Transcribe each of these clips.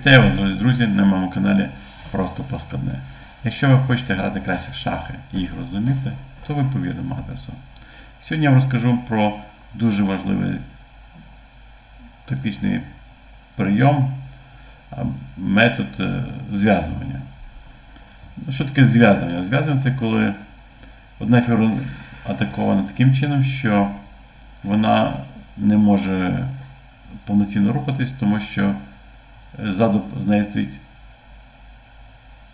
Вітаю вас, дорогі друзі, на моєму каналі Просто Поскладне. Якщо ви хочете грати краще в шахи і їх розуміти, то ви по вірному адресу. Сьогодні я вам розкажу про дуже важливий тактичний прийом, метод е, зв'язування. Ну, Що таке зв'язування? Зв'язування це коли одна фігура атакована таким чином, що вона не може повноцінно рухатись, тому що ззаду з нею стоїть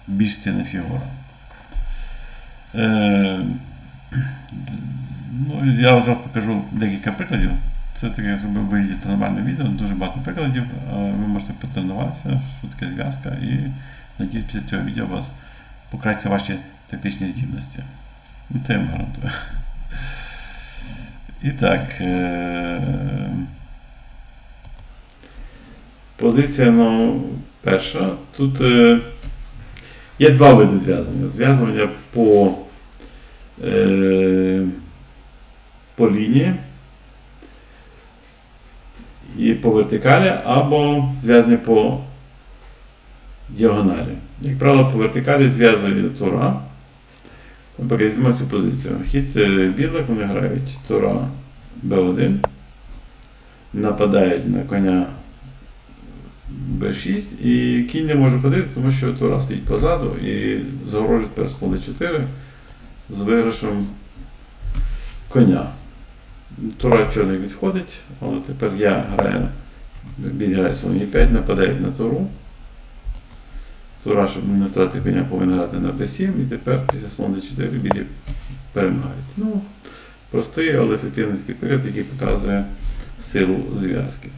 більш цінна фігура. Е, ну, я зараз покажу декілька прикладів. Це таке зробив вигляді тренувальне відео, дуже багато прикладів. Е, Ви можете потренуватися, що таке зв'язка, і надіюсь, після цього відео у вас покращаться ваші тактичні здібності. Це я вам гарантую. І так. Е, Позиція ну, перша. Тут е, є два види зв'язування. Зв'язування по, е, по лінії і по вертикалі, або зв'язання по діагоналі. Як правило, по вертикалі зв'язує тура. Наприклад, візьмемо цю позицію. Хід е, білих вони грають тура Б1, нападають на коня Б6, і кінь не може ходити, тому що тура стоїть позаду і загрожує тепер слон d4 з виграшем коня. Тура чорний відходить, але тепер я граю, біль грає слон e5, нападають на туру. Тура, щоб не втратити коня, повинен грати на b7, і тепер після слон d4 білі перемагають. Ну, простий, але ефективний такий приклад, який показує силу зв'язки.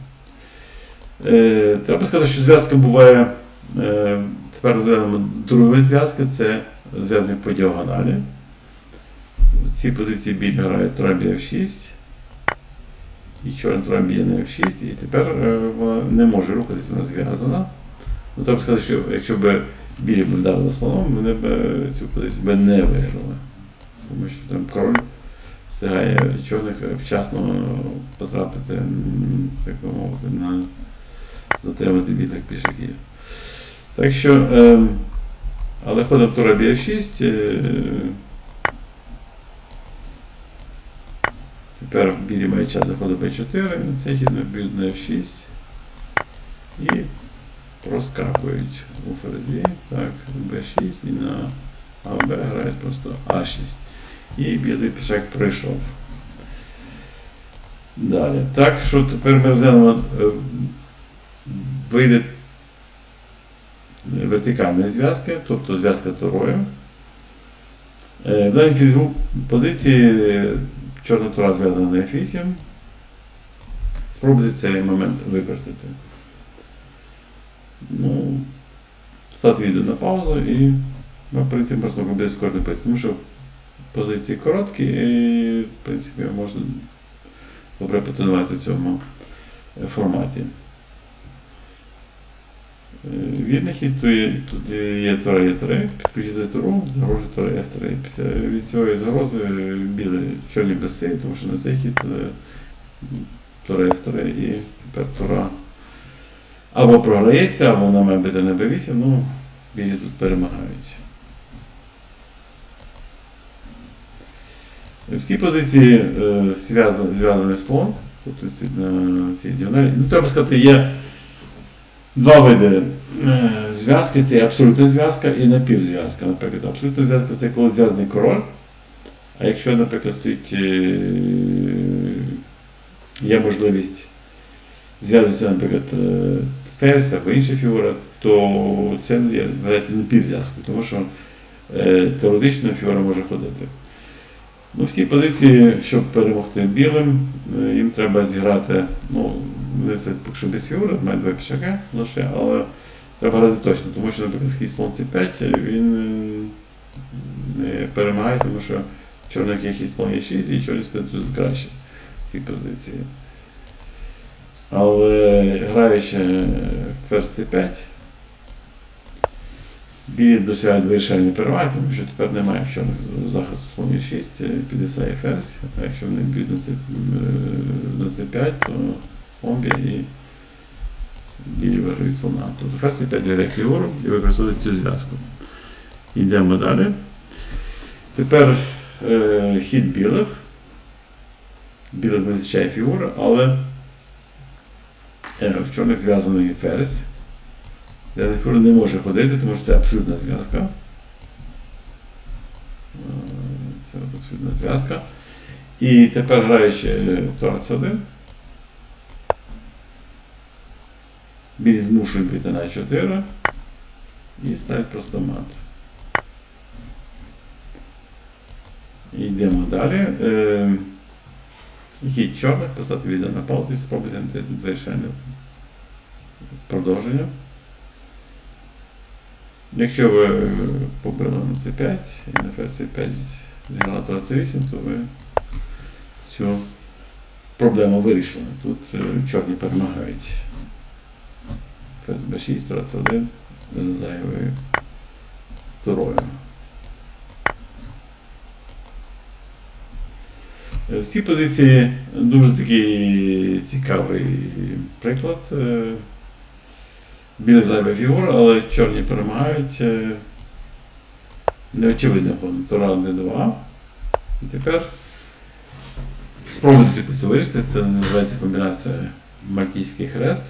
Е, треба сказати, що зв'язка буває. Е, тепер розглянемо другий зв'язки це зв'язання по діагоналі. В цій позиції біль грає тура б'є F6. І чорна тура на F6, і тепер е, вона не може рухатися, вона зв'язана. Ну, треба сказати, що якщо б білі б вдарили слоном, вони б цю позицію б не виграли. Тому що там король встигає чорних вчасно потрапити, так би мовити, на затримати білих пішаків. Так що, е, але ходом тура б'є F6. Е, тепер білі мають час заходу B4, на цей хід б'ють на F6 і проскакують у ферзі. Так, B6 і на АБ грають просто А6. І білий пішак пройшов. Далі. Так, що тепер ми розглянемо е, вийде вертикальної зв'язки, тобто зв'язка турою. Е, В даній фізу позиції е, чорна тура зв'язана на F8. Спробуйте цей момент використати. Ну, стати відео на паузу і ми, в принципі, просто робити з кожної позиції. Тому що позиції короткі і, в принципі, можна добре потренуватися в цьому е, форматі. Вірний хід тут є, тут є тура Е3, підключити туру, загрожує тура F3. Після від цієї загрози білий чорні без сей, тому що на цей хід е, тура F3 і тепер тура або програється, або вона має бити на B8, ну білі тут перемагають. В цій позиції е, зв'язаний слон, тобто на цій діагоналі. Ну, треба сказати, є два види е, зв'язки: це абсолютна зв'язка і напівзв'язка. Наприклад, абсолютна зв'язка це коли зв'язаний король. А якщо, наприклад, стоїть, е, є можливість зв'язуватися, наприклад, е, ферзь або інша фігура, то це вважається напівзв'язкою, тому що теоретично фігура може ходити. Ну, всі позиції, щоб перемогти білим, їм треба зіграти, ну, це поки що без фігури, має два пішаки лише, але треба грати точно, тому що, наприклад, хід слон c5 він е, не перемагає, тому що чорних є хід слон є 6 і чорні стоять тут краще в цій позиції. Але граючи ферзь c5, Білі досягають вирішальні переваги, тому що тепер немає в чорних захисту слоні 6, підвисає ферзь. А якщо вони б'ють на c5, то б'є і виграють слона. Тобто ферзь 5 виграє фігуру і використовує цю зв'язку. Йдемо далі. Тепер е, хід білих. Білих не вистачає фігури, але е, в чорних зв'язаний ферзь. Де фігура не може ходити, тому що це абсолютна зв'язка. Е, Це абсолютна зв'язка. І тепер граючи тур C1, білі змушують бити на 4 і ставить просто мат. І йдемо далі. Е, Хід чорних, поставити відео на паузу і спробуйте тут вирішення продовження. Якщо ви е, побили на C5 і на ферзь C5 зіграли тура C8, то ви цю проблему вирішили. Тут е, чорні перемагають. Ферзь B6, тура C1 з зайвою турою. Е, Всі позиції дуже такий цікавий приклад. Е, Білий зайва фігура, але чорні перемагають. е, Неочевидним ходом. Тура D2. І тепер спробуйте позицію вирішити. Це називається комбінація Малькійський хрест.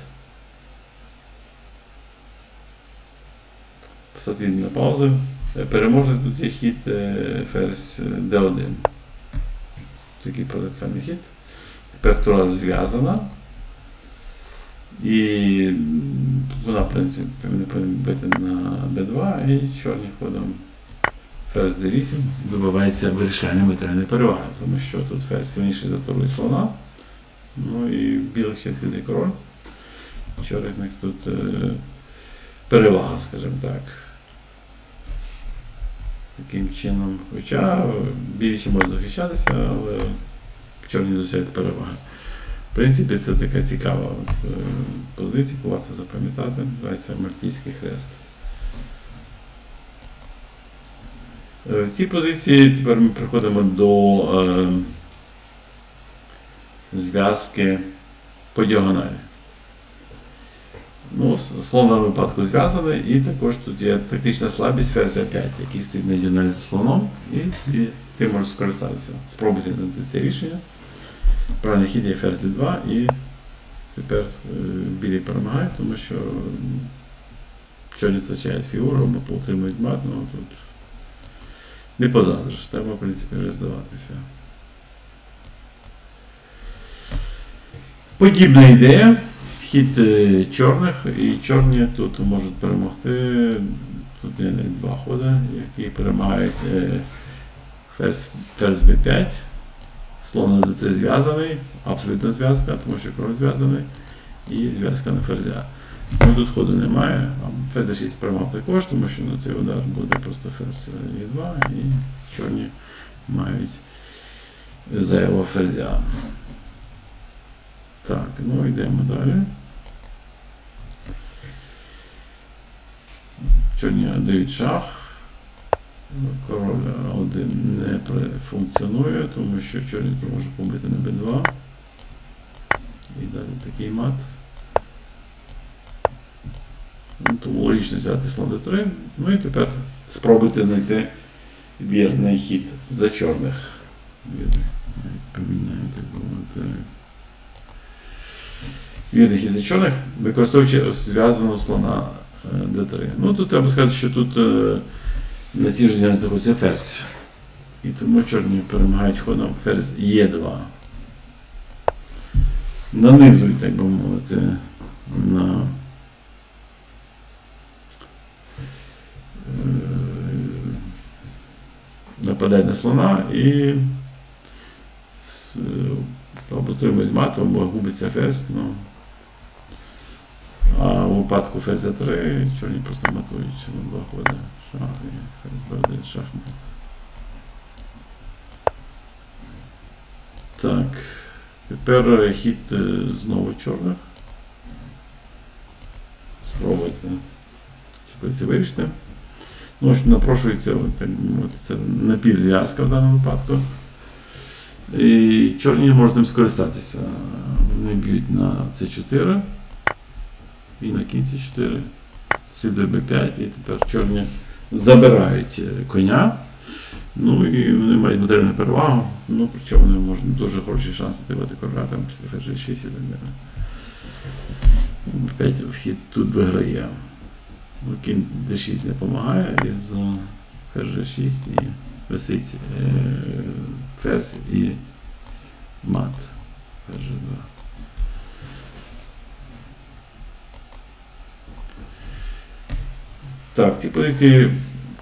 Відео на паузу. Е, Переможний тут є хід е, ферзь D1 такий парадоксальний хід. Тепер тура зв'язана. І вона, в принципі, не повинна бити на b2 і чорним ходом ферзь d8 добивається вирішальної матеріальної переваги, тому що тут ферзь сильніший за туру і слона. Ну і білих ще відхідний король. Чорних тут е, перевага, скажімо так. Таким чином, хоча білі ще можуть захищатися, але чорні досягають переваги. В принципі, це така цікава от, е, позиція, яку варто запам'ятати, називається Мальтійський хрест. Е, В цій позиції тепер ми приходимо до е, зв'язки по діагоналі. Ну, с- слон в випадку зв'язаний, і також тут є тактична слабість ферзя 5, який стоїть на діагоналі за слоном, і, і ти можеш скористатися. Спробуйте знайти це рішення. Правильний хід є ферзь 2 і тепер е, білі перемагають, тому що чорні втрачають фігуру або отримують мат, ну тут не позаздриш, треба, в принципі, вже здаватися. Подібна ідея. Хід е, чорних, і чорні тут можуть перемогти. Тут є два ходи, які перемагають е, ферзь, ферзь b5. Слон на d3 зв'язаний, абсолютна зв'язка, тому що король зв'язаний, і зв'язка на ферзя. Ну, тут ходу немає, ферзь 6 перемагав також, тому що на цей удар буде просто ферзь e2 і чорні мають зайвого ферзя. Так, ну йдемо далі. Чорні дають шах. Король один не функціонує, тому що тут може побити на b2. І далі такий мат. Ну, тому логічно взяти слон d3. Ну і тепер спробуйте знайти вірний хід за чорних. Поміняю. Вірний хід за чорних, використовуючи зв'язаного слона d3. Ну тут треба сказати, що тут е, на цій ж ділянці знаходиться ферзь. І тому чорні перемагають ходом ферзь Е2. Нанизують, так би мовити, на е, нападають на слона і або отримують мат, або губиться ферзь. Ну, випадку ферзя 3 чорні просто матують на два ходи. Шах і Б1 шахмат. Так. Тепер хід е, знову чорних. Спробуйте це вирішити. Ну, що напрошується, так це напівзв'язка в даному випадку. І чорні можуть скористатися. Вони б'ють на c4. І на кінці 4. Слідує Б5, і тепер чорні забирають е, коня. Ну і вони мають матеріальну перевагу. Ну, причому вони можуть дуже хороші шанси давати короля там після ферзь 6 і так далі. Опять вхід тут виграє. Ну, Кінь D6 не допомагає із ферзь 6 і висить е, ферзь і мат. Так, в цій позиції,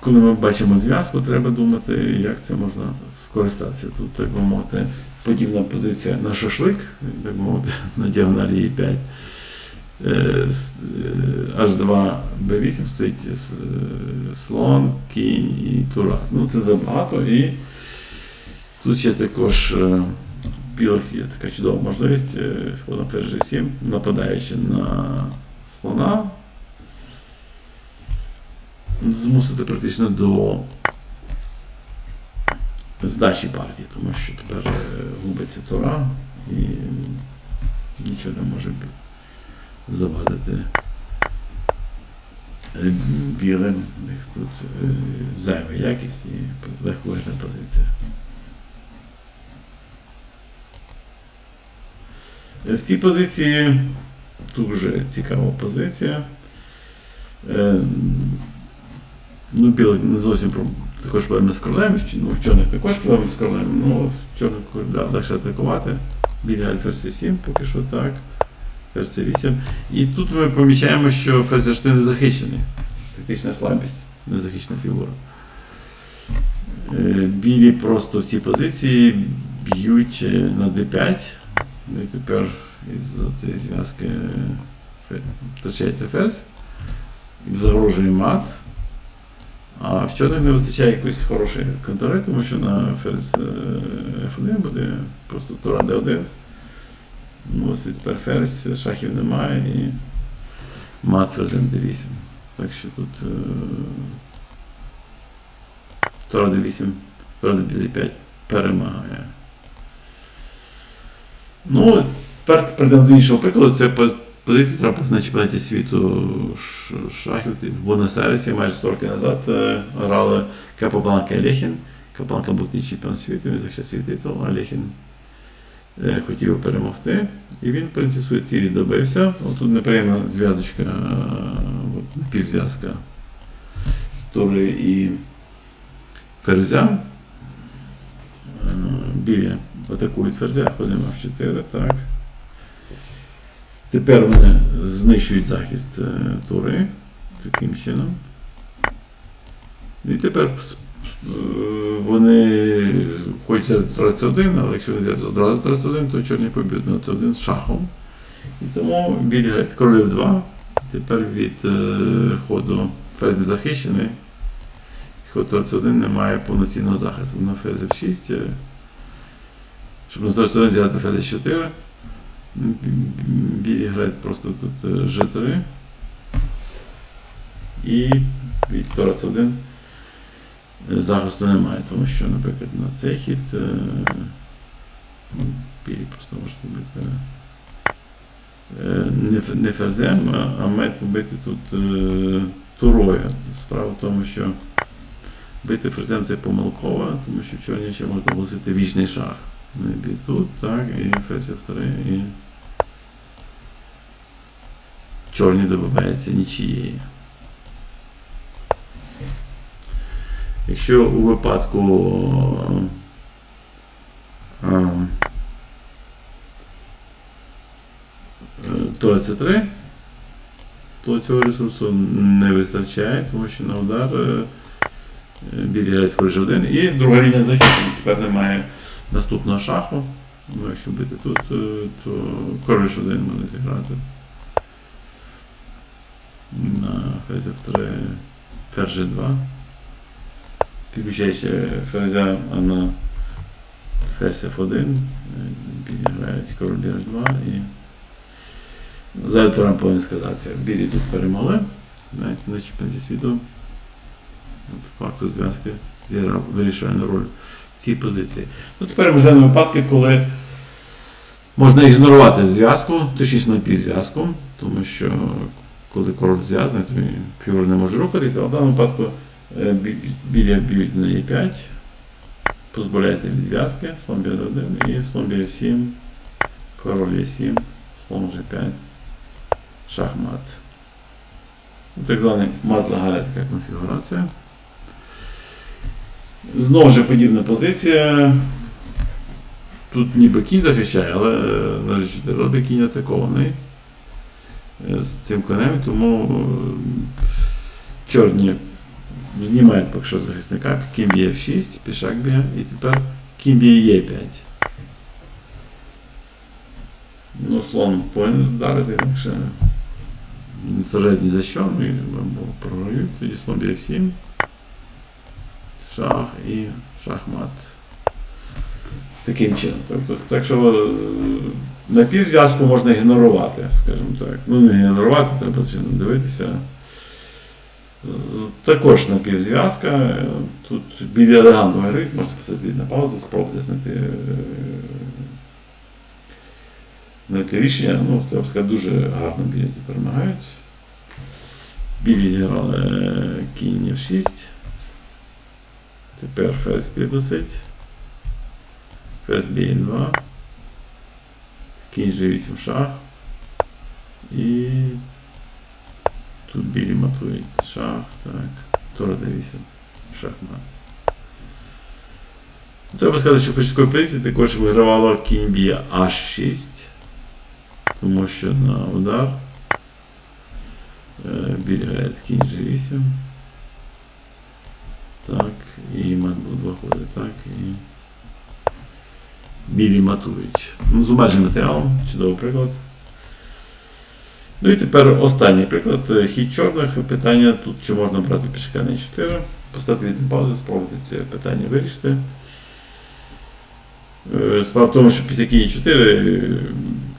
коли ми бачимо зв'язку, треба думати, як це можна скористатися. Тут, так би мовити, подібна позиція на шашлик, так би мовити, на діагоналі Е5. Е, е, H2 B8 стоїть е, слон, кінь і тура. Ну, це забагато. І тут ще також е, білих є така чудова можливість е, ходом ферзь G7, нападаючи на слона, змусити практично до здачі партії, тому що тепер е, губиться тура і нічого не може завадити е, білим. У них тут е, зайва якість і легко виграна позиція. В цій позиції дуже цікава позиція. Ну, білий не зовсім також проблеми з королем, ну, в чорних також проблеми з королем, ну, в чорних короля легше атакувати. Грає ферзь C7, поки що так. Ферзь C8. І тут ми помічаємо, що ферзь H3 не захищений. Тактична слабість, незахищена фігура. Е, Білі просто в цій позиції б'ють е, на d5. Ну, І тепер із цієї зв'язки е, втрачається ферзь. Загрожує мат. А в чорних не вистачає якоїсь хорошої контори, тому що на ферзь е, F1 буде просто тура D1. Ну, ось тепер ферзь, шахів немає і мат ферзем D8. Так що тут е, тура D8, тура D5 перемагає. Ну, тепер перейдемо до іншого прикладу. Це позиція трапилась на чемпіонаті світу шахів в Буенос-Айресі майже 100 років назад е, грали Капобланка і Лехін. Капобланка був тоді чемпіон світу, він захищав свій титул, а Лехін е, хотів перемогти. І він, в принципі, свої цілі добився. Тут неприємна зв'язочка, е, от напівзв'язка Тури і Ферзя. Білі атакують ферзя, ходимо в 4, так. Тепер вони знищують захист е, тури таким чином. І тепер е, вони хочуть взяти тура С1, але якщо взяти одразу тура С1, то чорні поб'ють на С1 з шахом. І тому білі грають королів 2. Тепер від е, ходу ферзь захищений. Ход тура С1 не має повноцінного захисту на ферзь F6. е, Щоб на тура С1 взяти ферзь 4. Білі грають просто тут е, G3. І від Тора С1 захисту немає, тому що, наприклад, на цей хід е, ну, білі просто можуть побити е, не, ферзем, а, мають побити тут е, турою. Справа в тому, що бити ферзем це помилково, тому що чорні ще можуть оголосити вічний шах. Не тут, так, і ферзь F3, і чорні добиваються нічієї. Якщо у випадку а, е, Тура С3, то цього ресурсу не вистачає, тому що на удар е, білі грають король G1 і друга лінія захисту тепер немає наступного шаху. Ну, якщо бити тут, е, то король H1 може зіграти. На ферзь F3 ферзь G2. Підключає ще ферзя на ферзь F1. е, Білі грають король H2 і за автором повинен сказатися. Білі тут перемогли. Навіть на чемпіонаті світу. От факту зв'язки зіграв вирішальну роль в цій позиції. Ну, тепер ми розглянемо випадки, коли можна ігнорувати зв'язку, точніше напівзв'язку, тому що коли король зв'язаний, то фігура не може рухатися, а в даному випадку е, біля б'ють на Е5, позбавляється від зв'язки, слон б'є 1 і слон б'є 7, король Е7, слон G5, шахмат. Ну, Так званий мат лагає така конфігурація. Знову ж подібна позиція. Тут ніби кінь захищає, але е, на G4 кінь атакований з цим конем, тому е, чорні знімають поки що захисника, кінь б'є F6, пішак б'є, і тепер кінь б'є Е5. Ну, слон повинен вдарити, інакше не сажають ні за що, або програють, тоді слон б'є F7, шах і шахмат. Таким чином. Тобто, так що е, напівзв'язку можна ігнорувати, скажімо так. Ну, не ігнорувати, треба дивитися. Також напівзв'язка. Тут біля елегантної гри можна писати на паузу, спробувати знайти, е, знайти рішення. Ну, треба сказати, дуже гарно білі перемагають. Білі зіграли е, кінь F6. Тепер ферзь висить. Ферзь b2. Кінь g8 шах. І тут білі матують шах, так. Тура d8. Шахмат. Ну, Треба сказати, що в початковій позиції також вигравало кінь б'є h6. Тому що на удар е, білі кінь g8. Так, і мат буде виходить так, і білі матують. Ну, з обмеженим матеріалом, чудовий приклад. Ну і тепер останній приклад. Е, Хід чорних. Питання тут, чи можна брати пішка на 4, поставити від паузу, спробувати це питання вирішити. Е, Справа в тому, що після кінь 4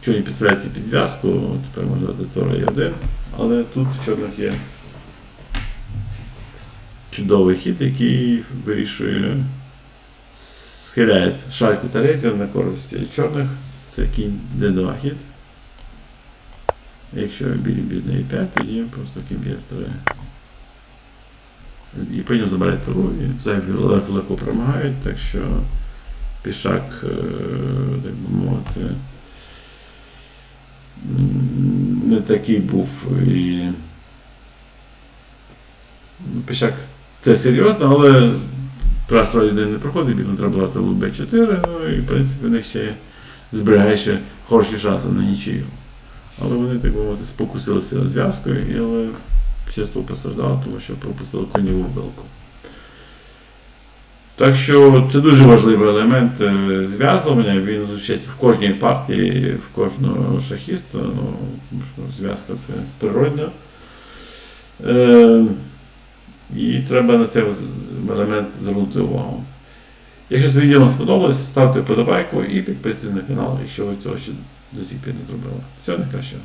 чорні підставляється під зв'язку, тепер можна дати Тора Е1, але тут в чорних є чудовий хід, який вирішує, схиляє шайку Терезів на користь чорних. Це кінь D2 хід. Якщо білі б'ють на E5, тоді просто кінь б'є в 3. І потім забирають туру і легко легко перемагають, так що пішак, е, так би мовити, не такий був і ну, пішак це серйозно, але троє один не проходить, бідно треба брати Б4, ну і в принципі в них ще зберігає ще хороші шанси на нічию. Але вони, так мовити, спокусилися зв'язкою, але часто постраждали, тому що пропустили коніву вилку. Так що це дуже важливий елемент е, зв'язування. Він зустрічається в кожній партії, в кожного шахіста. Ну, зв'язка це природня. Е, і треба на цей елемент звернути увагу. Якщо це відео вам сподобалось, ставте вподобайку і підписуйтесь на канал, якщо ви цього ще до сих пір не зробили. Всього найкращого.